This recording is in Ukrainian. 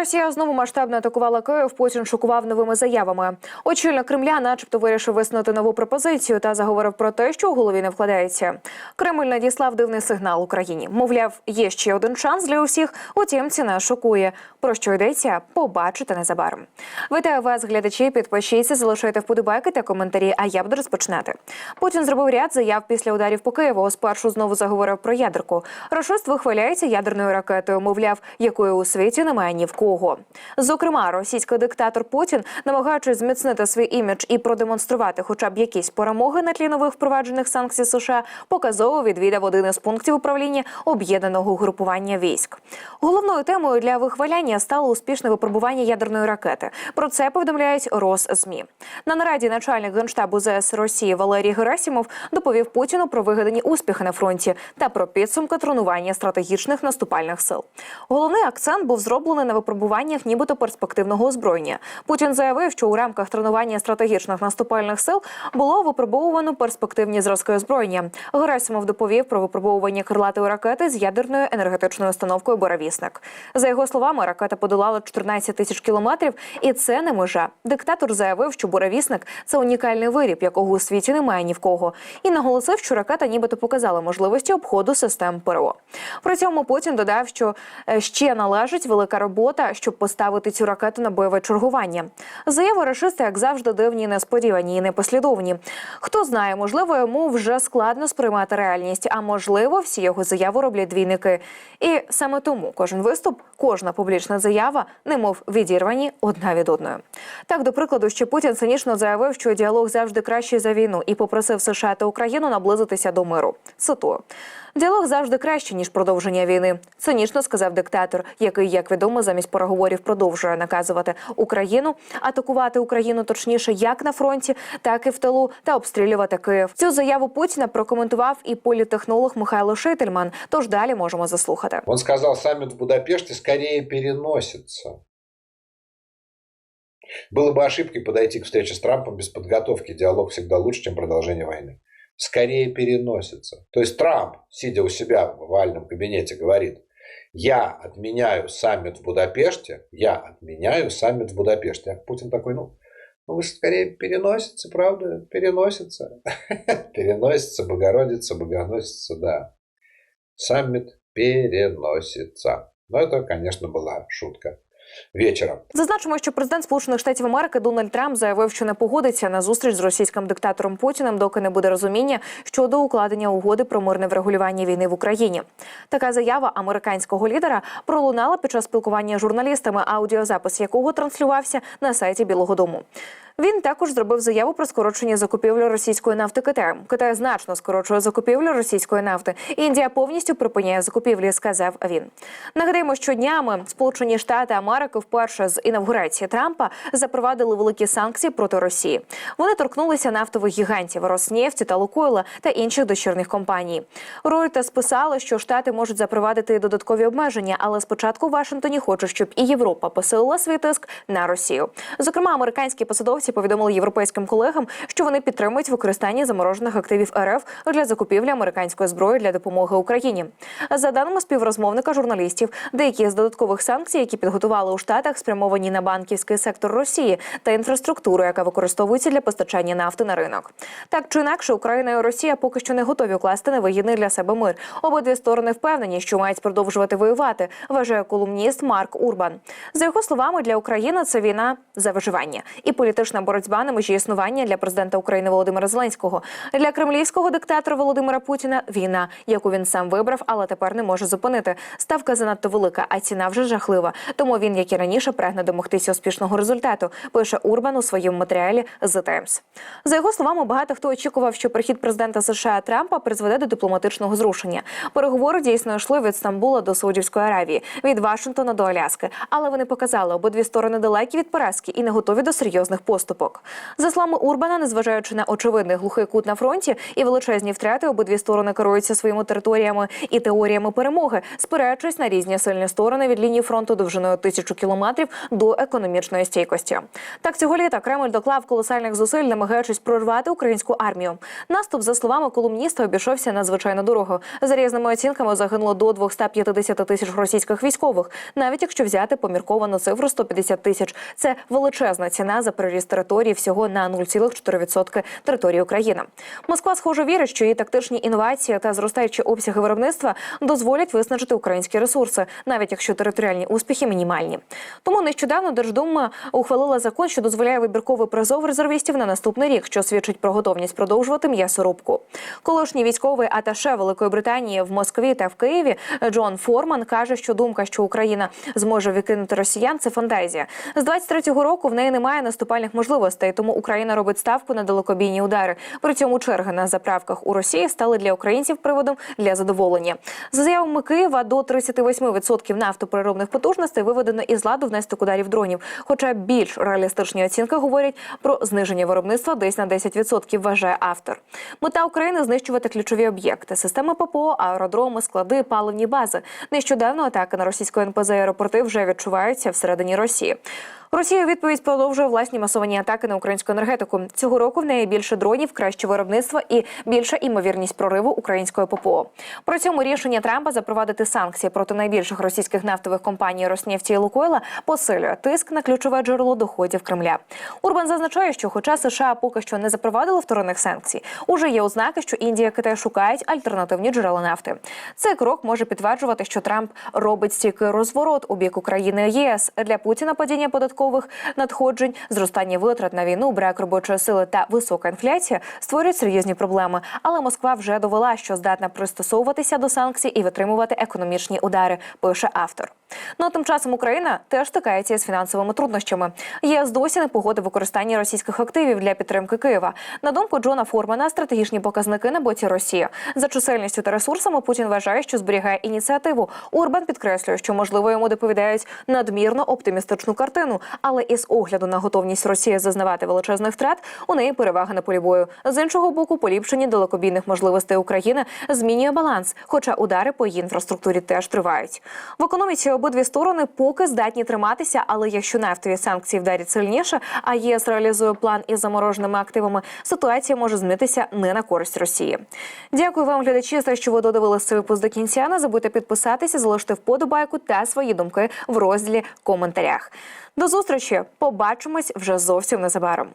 Росія знову масштабно атакувала Київ. Путін шокував новими заявами. Очільник Кремля, начебто, вирішив висунути нову пропозицію та заговорив про те, що у голові не вкладається. Кремль надіслав дивний сигнал Україні. Мовляв, є ще один шанс для усіх. Утім, ціна шокує. Про що йдеться, побачите незабаром. Вітаю вас, глядачі. Підпишіться, залишайте вподобайки та коментарі. А я буду розпочинати. Путін зробив ряд заяв після ударів по Києву. Спершу знову заговорив про ядерку. Рашист вихваляється ядерною ракетою. Мовляв, якої у світі немає ні в кого. Зокрема, російський диктатор Путін, намагаючись зміцнити свій імідж і продемонструвати хоча б якісь перемоги на тлі нових впроваджених санкцій США, показово відвідав один із пунктів управління об'єднаного групування військ. Головною темою для вихваляння стало успішне випробування ядерної ракети. Про це повідомляють Росзмі. На нараді начальник генштабу ЗС Росії Валерій Герасімов доповів Путіну про вигадані успіхи на фронті та про підсумки тренування стратегічних наступальних сил. Головний акцент був зроблений на випробуваннях, нібито перспективного озброєння. Путін заявив, що у рамках тренування стратегічних наступальних сил було випробовувано перспективні зразки озброєння. Герасимов доповів про випробовування крилатої ракети з ядерною енергетичною установкою Боровісник. За його словами, ракета подолала 14 тисяч кілометрів, і це не межа. Диктатор заявив, що Боровісник – це унікальний виріб, якого у світі немає ні в кого, і наголосив, що ракета нібито показала можливості обходу систем ПРО. При цьому Путін додав, що е, ще належить велика робота, щоб поставити цю ракету на бойове чергування. Заяви рашиста, як завжди, дивні, несподівані і непослідовні. Хто знає, можливо, йому вже складно сприймати реальність, а можливо, всі його заяви роблять двійники. І саме тому кожен виступ, кожна публічна заява, немов відірвані одна від одної. Так, до прикладу, ще Путін цинічно заявив, що діалог завжди кращий за війну, і попросив США та Україну наблизитися до миру. Цитую. Діалог завжди краще ніж продовження війни. Цинічно сказав диктатор, який, як відомо, замість переговорів продовжує наказувати Україну, атакувати Україну точніше як на фронті, так і в тилу, та обстрілювати Київ. Цю заяву Путіна прокоментував і політехнолог Михайло Шительман. Тож далі можемо заслухати. Он сказал, саммит в Будапеште скорее переносится. Было бы ошибкой подойти к встрече с Трампом без подготовки. Диалог всегда лучше, чем продолжение войны. Скорее переносится. То есть Трамп, сидя у себя в овальном кабинете, говорит, я отменяю саммит в Будапеште, я отменяю саммит в Будапеште. А Путин такой, ну, ну вы скорее переносится, правда? Переносится. Переносится, Богородица, Богоносица, да. Саммит переносится. Но это, конечно, была шутка вечором. Зазначимо, що президент Сполучених Штатів Америки Дональд Трамп заявив, що не погодиться на зустріч з російським диктатором Путіним, доки не буде розуміння щодо укладення угоди про мирне врегулювання війни в Україні. Така заява американського лідера пролунала під час спілкування з журналістами, аудіозапис якого транслювався на сайті Білого Дому. Він також зробив заяву про скорочення закупівлі російської нафти Китаєм. Китай значно скорочує закупівлю російської нафти. Індія повністю припиняє закупівлі, сказав він. Нагадаємо, що днями Сполучені Штати Америки вперше з інавгурації Трампа запровадили великі санкції проти Росії. Вони торкнулися нафтових гігантів Роснефті та Лукойла та інших дочірних компаній. Reuters писали, що штати можуть запровадити додаткові обмеження, але спочатку Вашингтоні хочуть, щоб і Європа посилила свій тиск на Росію. Зокрема, американські посадовці повідомили європейським колегам, що вони підтримують використання заморожених активів РФ для закупівлі американської зброї для допомоги Україні. За даними співрозмовника журналістів, деякі з додаткових санкцій, які підготували у штатах, спрямовані на банківський сектор Росії та інфраструктуру, яка використовується для постачання нафти на ринок. Так чи інакше, Україна і Росія поки що не готові укласти невигідний для себе мир. Обидві сторони впевнені, що мають продовжувати воювати. Вважає колумніст Марк Урбан. За його словами, для України це війна за виживання і політична боротьба на межі існування для президента України Володимира Зеленського. Для кремлівського диктатора Володимира Путіна війна, яку він сам вибрав, але тепер не може зупинити. Ставка занадто велика, а ціна вже жахлива. Тому він, як і раніше, прагне домогтися успішного результату. Пише Урбан у своєму матеріалі The Times. За його словами, багато хто очікував, що прихід президента США Трампа призведе до дипломатичного зрушення. Переговори дійсно йшли від Стамбула до Саудівської Аравії, від Вашингтона до Аляски. Але вони показали, обидві сторони далекі від поразки і не готові до серйозних поступів. Поступок. За словами Урбана, незважаючи на очевидний глухий кут на фронті і величезні втрати, обидві сторони керуються своїми територіями і теоріями перемоги, спираючись на різні сильні сторони від лінії фронту довжиною тисячу кілометрів до економічної стійкості. Так цього літа Кремль доклав колосальних зусиль, намагаючись прорвати українську армію. Наступ, за словами колумніста, обійшовся надзвичайно дорого. За різними оцінками загинуло до 250 тисяч російських військових, навіть якщо взяти помірковану цифру 150 тисяч. Це величезна ціна за переріз території всього на 0,4% території України. Москва, схоже, вірить, що її тактичні інновації та зростаючі обсяги виробництва дозволять виснажити українські ресурси, навіть якщо територіальні успіхи мінімальні. Тому нещодавно Держдума ухвалила закон, що дозволяє вибірковий призов резервістів на наступний рік, що свідчить про готовність продовжувати м'ясорубку. Колишній військовий аташе Великої Британії в Москві та в Києві Джон Форман каже, що думка, що Україна зможе викинути росіян, це фантазія. З 23-го року в неї немає наступальних можливостей, тому Україна робить ставку на далекобійні удари. При цьому черги на заправках у Росії стали для українців приводом для задоволення. За заявами Києва, до 38% нафтопереробних потужностей виведено із ладу внаслідок ударів дронів. Хоча більш реалістичні оцінки говорять про зниження виробництва десь на 10%, вважає автор. Мета України знищувати ключові об'єкти: системи ППО, аеродроми, склади, паливні бази. Нещодавно атаки на російську НПЗ аеропорти вже відчуваються всередині Росії. Росія у відповідь продовжує власні масовані атаки на українську енергетику. Цього року в неї більше дронів, краще виробництво і більша імовірність прориву української ППО. При цьому рішення Трампа запровадити санкції проти найбільших російських нафтових компаній Роснефті і Лукойла посилює тиск на ключове джерело доходів Кремля. Урбан зазначає, що, хоча США поки що не запровадили вторинних санкцій, уже є ознаки, що Індія Китай шукають альтернативні джерела нафти. Цей крок може підтверджувати, що Трамп робить стійкий розворот у бік України ЄС для Путіна падіння податкових надходжень, зростання витрат на війну, брак робочої сили та висока інфляція створюють серйозні проблеми. Але Москва вже довела, що здатна пристосовуватися до санкцій і витримувати економічні удари. Пише автор. Ну а тим часом Україна теж стикається із фінансовими труднощами. ЄС досі не погодив використання російських активів для підтримки Києва. На думку Джона Формана, стратегічні показники на боці Росії за чисельністю та ресурсами Путін вважає, що зберігає ініціативу. Урбан підкреслює, що можливо йому доповідають надмірно оптимістичну картину, але із огляду на готовність Росії зазнавати величезних втрат у неї перевага на полі бою. З іншого боку, поліпшення далекобійних можливостей України змінює баланс, хоча удари по її інфраструктурі теж тривають. В економіці обидві сторони поки здатні триматися, але якщо нафтові санкції вдарять сильніше, а ЄС реалізує план із замороженими активами, ситуація може змінитися не на користь Росії. Дякую вам, глядачі, за що ви додивилися цей випуск до кінця. Не забудьте підписатися, залишити вподобайку та свої думки в розділі коментарях. До зустрічі! Побачимось вже зовсім незабаром.